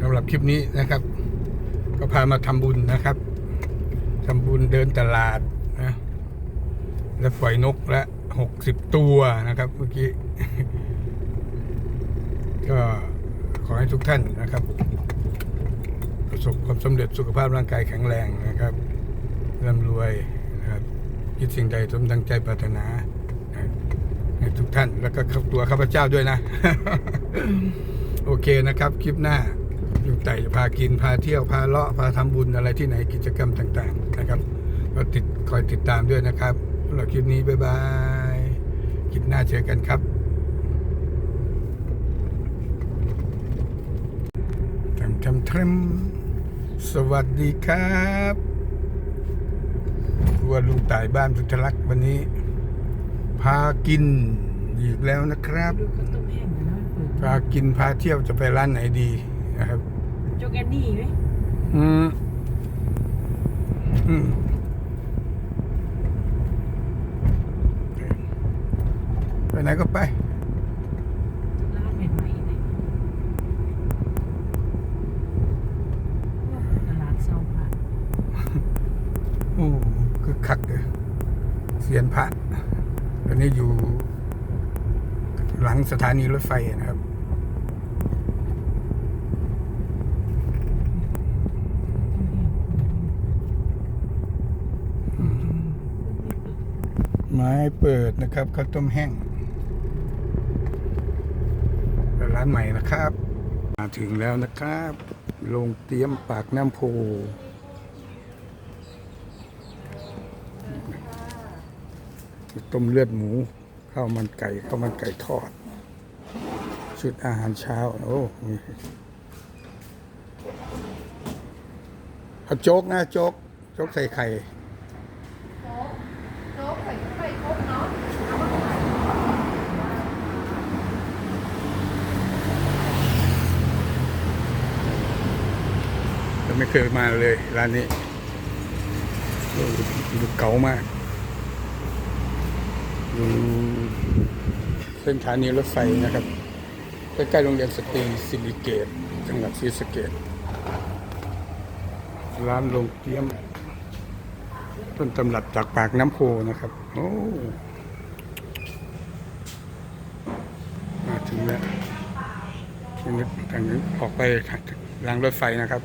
สำหรับคลิปนี้นะครับ ก็พามาทำบุญนะครับทำบุญเดินตลาดนะและปล่อยนกละหกสิบตัวนะครับเมื่อกี้ ก็ขอให้ทุกท่านนะครับ ประสบความสำเร็จสุขภาพร่างกายแข็งแรงนะครับร่ำรวยนะครับคิดสิ่งใดสมดังใจปรารถนาให้ทุกท่านแล้วก็ข้าตัวข้าพเจ้าด้วยนะ โอเคนะครับ คลิปหน้า อยู่ไต่จะพากินพาเที่ยวพาเลาะพาทำบุญอะไรที่ไหนกิจกรรมต่าง ๆ นะครับ ก็ติดคอยติดตามด้วยนะครับสำหรับคลิปนี้บ๊ายบายคลิปหน้าเจอกันครับทำทำทำสวัสดีครับครัวลุงต่ายบ้านสุทธลักษณ์วันนี้ พากินอีกแล้วนะครับดูข้าวต้มแห้งนะเปิดพากินพาเที่ยวจะไปร้านไหนดีนะครับโจกแอนนี่ไหมอืมอืมไปไหนก็ไปร้านใหม่ๆเลยตลาดเซาผ่านโอ้คือคักเลยเสียนพระตอนนี้อยู่หลังสถานีรถไฟนะครับ ไม้เปิดนะครับข้าวต้มแห้งร้านใหม่นะครับ มาถึงแล้วนะครับโรงเตรียมปากน้ำโพต้มเลือดหมูข้าวมันไก่ข้าวมันไก่ทอด ชุดอาหารเช้า โอ้มีเอาโจ๊กนะโจ๊กโจ๊กใส่ไข่ โจ๊กใส่ไข่ครบเนาะ แต่ไม่ เคยมาเลยร้านนี้ดูเก่ามากดูเส้นสถานีรถไฟนะครับ ใกล้ๆโรงเรียนสตรีสิริเกตจังหวัดศรีสะเกดร้านโรงเตรียม ต้นตำรับจากปากน้ำโพนะครับ โอ้มาถึงแล้วทางนี้ทางนี้ออกไปทางรางรถไฟนะครับ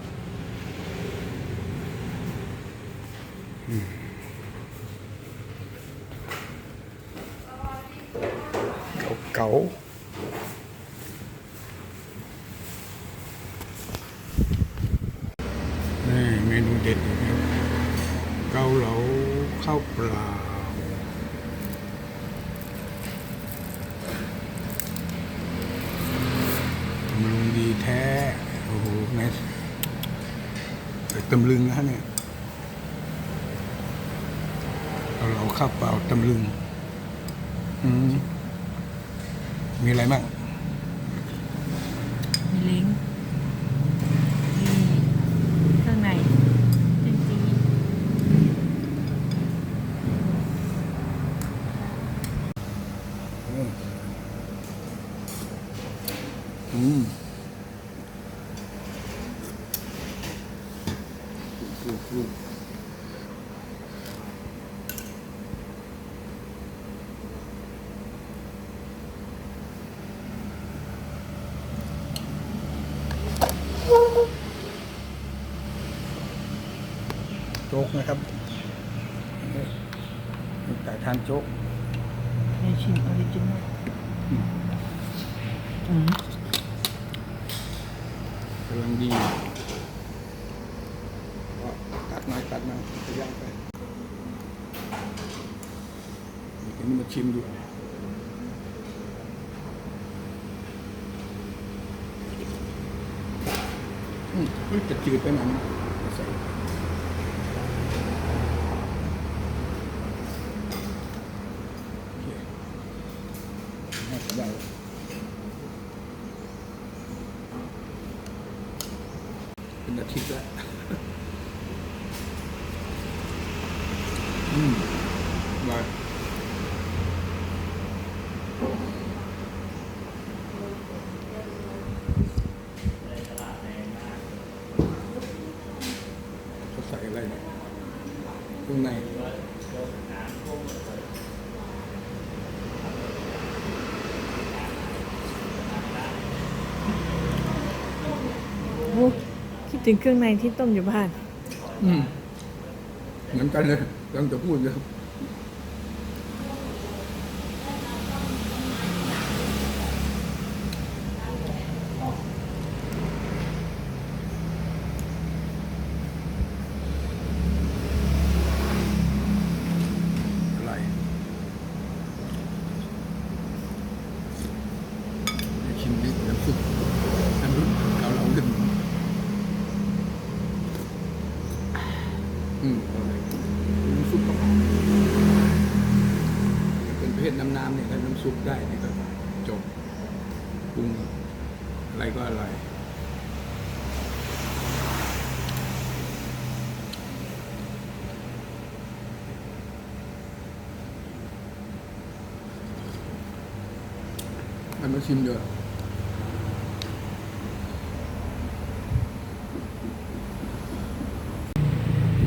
เก๋าๆนี่เมนูเด็ดนะครับเกาเหลาข้าวเปล่าตำลึงดีแท้ โอ้โหไงใส่ตำลึงนะเนี่ยเกาเหลาข้าวเปล่าตำลึงอืมมีอะไรบ้างมีเล้งมีเครื่องในเส้นจีอืมอืม โจ๊กนะครับนี่แต่ทานโจ๊กในชิมออริจินอลอืมกำลังดีก็ตัดหน่อยตัดหน่อยไปย่างไปเดี๋ยวนี้มาชิมดู อืมเฮ้ยจะจืดไปหน่อยนะใส่โอเคน่าจะได้เป็นอาทิตย์แล้วอืมมา ตรงใน โอ้คิด ถึงเครื่องในที่ต้มอยู่บ้าน อืมเหมือนกันเลยกำลังจะพูดเลยอะไรเดี๋ยวชิมนิดน้ำซุปน้ำซุปเกาเหลาดึง อืมน้ำซุปก็เป็นประเภทน้ำน้ำเนี่ยถ้าน้ำซุป ได้นี่ก็จบปรุงอะไรก็อร่อยมันมาชิมเดี๋ยว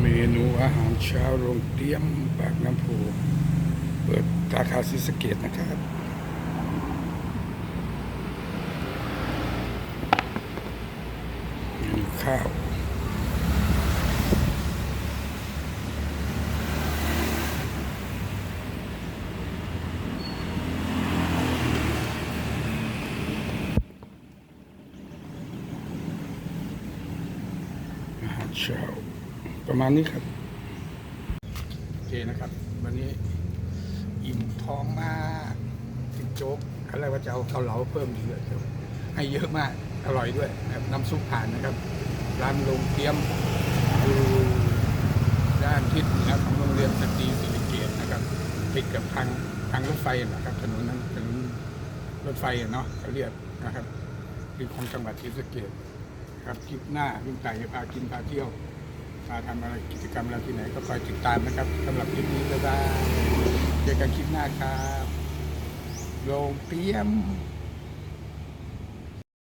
เมนูอาหารเช้าโรงเตรียมปากน้ำโพเปิดสาขาศรีสเกดนะครับเมนู ข้าวอาหารเช้าประมาณนี้ครับ โอเคนะครับ วันนี้อิ่มท้องมากถึงโจ๊กอะไรว่าจะเอาเกาเหลาเพิ่มอีกเยครับให้เยอะมากอร่อยด้วยนะครับน้ำซุปผ่านนะครับ ร้านโรงเตรียมอยู่ด้านทิศเหนือของโรงเรียนสตรีสิริเกตนะครับติดกับทางทางรถไฟนะครับถนนนั้นถนนรถไฟเนาะเขาเรียกนะครับคือของจังหวัดศรีสะเกดครับคลิปหน้าลุงไก่จะพากินพาเที่ยวมาทำอะไรกิจกรรมอะไรที่ไหนก็คอยติดตามนะครับสำหรับคลิปนี้ก็ได้เจอกันคลิปหน้าครับโรงเตรียม